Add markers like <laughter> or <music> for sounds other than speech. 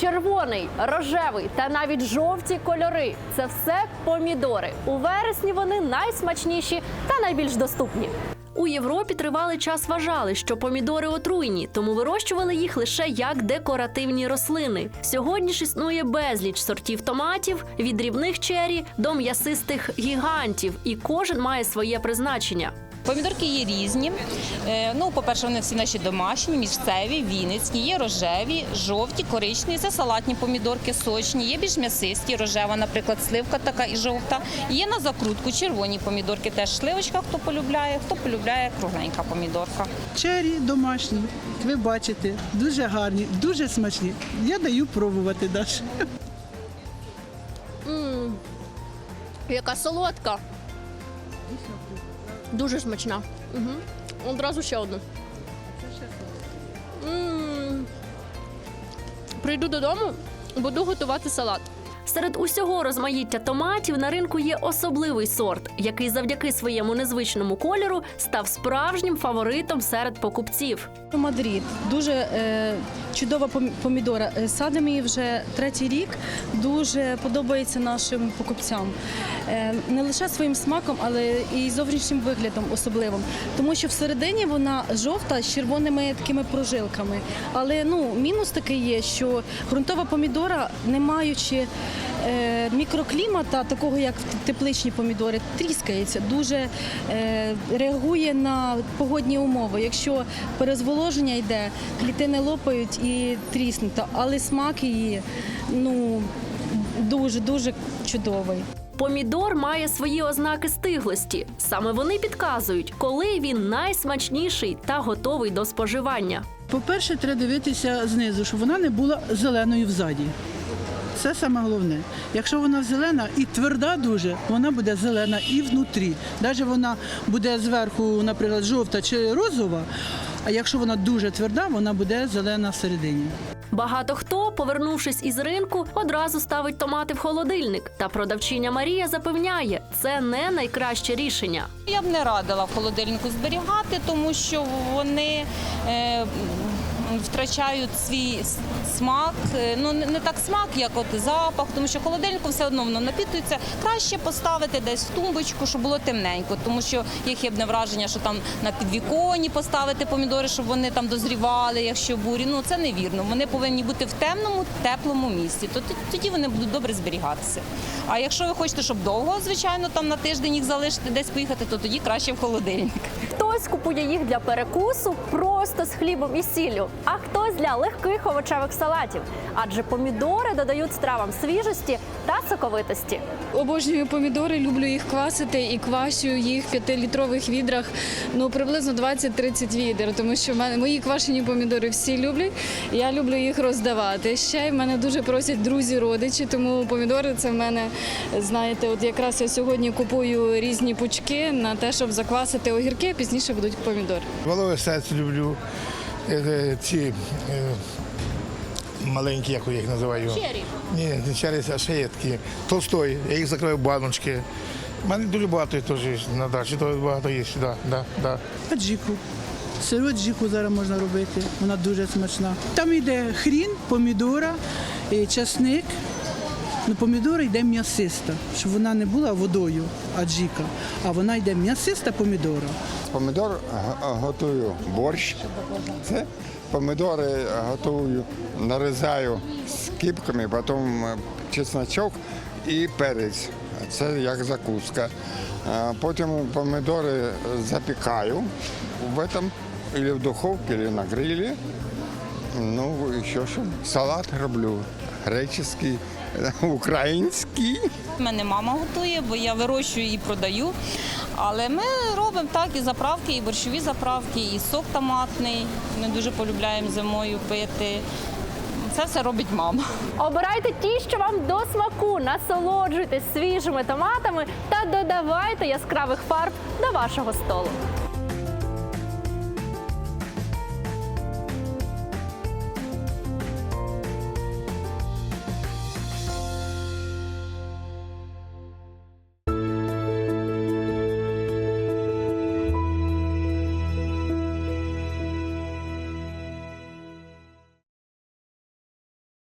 червоний, рожевий та навіть жовті кольори це все помідори. У вересні вони найсмачніші та найбільш доступні. У Європі тривалий час вважали, що помідори отруйні, тому вирощували їх лише як декоративні рослини. Сьогодні ж існує безліч сортів томатів від дрібних чері до м'ясистих гігантів, і кожен має своє призначення. Помідорки є різні. Е, Ну, по-перше, вони всі наші домашні, місцеві, вінницькі, є рожеві, жовті, коричневі. Це салатні помідорки, сочні, є більш м'ясисті, рожева, наприклад, сливка така і жовта. Є на закрутку червоні помідорки, теж сливочка, хто полюбляє, хто полюбляє кругленька помідорка. Чері домашні, ви бачите, дуже гарні, дуже смачні. Я даю пробувати Даш. Яка солодка. Дуже смачна. Угу. Одразу ще одну. М. Прийду додому, буду готувати салат. Серед усього розмаїття томатів на ринку є особливий сорт, який завдяки своєму незвичному кольору став справжнім фаворитом серед покупців. Мадрид дуже е, чудова пом- помідора. Е, Садимо її вже третій рік. Дуже подобається нашим покупцям. Е, не лише своїм смаком, але і зовнішнім виглядом особливим. Тому що всередині вона жовта з червоними такими прожилками. Але ну мінус такий є, що ґрунтова помідора, не маючи мікроклімата, такого як в тепличні помідори, тріскається, дуже е, реагує на погодні умови. Якщо перезволоження йде, клітини лопають і тріснуто, але смак її ну дуже дуже чудовий. Помідор має свої ознаки стиглості. Саме вони підказують, коли він найсмачніший та готовий до споживання. По-перше, треба дивитися знизу, щоб вона не була зеленою взаді. Це саме головне. Якщо вона зелена і тверда дуже, вона буде зелена і внутрі. Навіть вона буде зверху, наприклад, жовта чи розова, а якщо вона дуже тверда, вона буде зелена всередині. Багато хто, повернувшись із ринку, одразу ставить томати в холодильник. Та продавчиня Марія запевняє, це не найкраще рішення. Я б не радила в холодильнику зберігати, тому що вони е, втрачають свій смак. Е, Ну не так смак, як от запах, тому що холодильнику все одно воно напітується. Краще поставити десь в тумбочку, щоб було темненько, тому що є хибне враження, що там на підвіконні поставити помідори, щоб вони там дозрівали, якщо бурі. Ну це невірно. Вони повинні бути в темному, теплому місці. То тоді вони будуть добре зберігатися. А якщо ви хочете, щоб довго, звичайно, там на тиждень їх залишити, десь поїхати, то тоді краще в холодильник. Хтось купує їх для перекусу просто з хлібом і сіллю, а хтось для легких овочевих салатів. Адже помідори додають стравам свіжості та соковитості. Обожнюю помідори, люблю їх квасити і кващу їх в 5-літрових відрах ну приблизно 20-30 відер, тому що в мене мої квашені помідори всі люблять. Я люблю їх роздавати. Ще в мене дуже просять друзі, родичі, тому помідори це в мене, знаєте, от якраз я сьогодні купую різні пучки на те, щоб заквасити огірки, а пізніше будуть помідори. Волове серце люблю. Е, е, Ці е, маленькі, як я їх називаю. Чері. Ні, не чері, а ще є такі. Толстой, я їх закриваю в баночки. У мене дуже багато теж є на дачі, то багато є, да, да, да. Аджіку. Сиру джіку зараз можна робити, вона дуже смачна. Там йде хрін, помідора, і часник. Ну, помідора йде м'ясиста, щоб вона не була водою аджіка, а вона йде м'ясиста помідора. Помідор готую борщ. Це помідори готую, нарізаю кіпками, потім е, чесночок і перець. Це як закуска. Потім помідори запікаю в этом, или в духовці, или на грилі. Ну, і що що? Салат роблю. Греческий, <laughs> український. У мене мама готує, бо я вирощую і продаю. Але ми робимо так і заправки, і борщові заправки, і сок томатний. Ми дуже полюбляємо зимою пити. Це все робить мама. Обирайте ті, що вам до смаку, насолоджуйтесь свіжими томатами та додавайте яскравих фарб до вашого столу.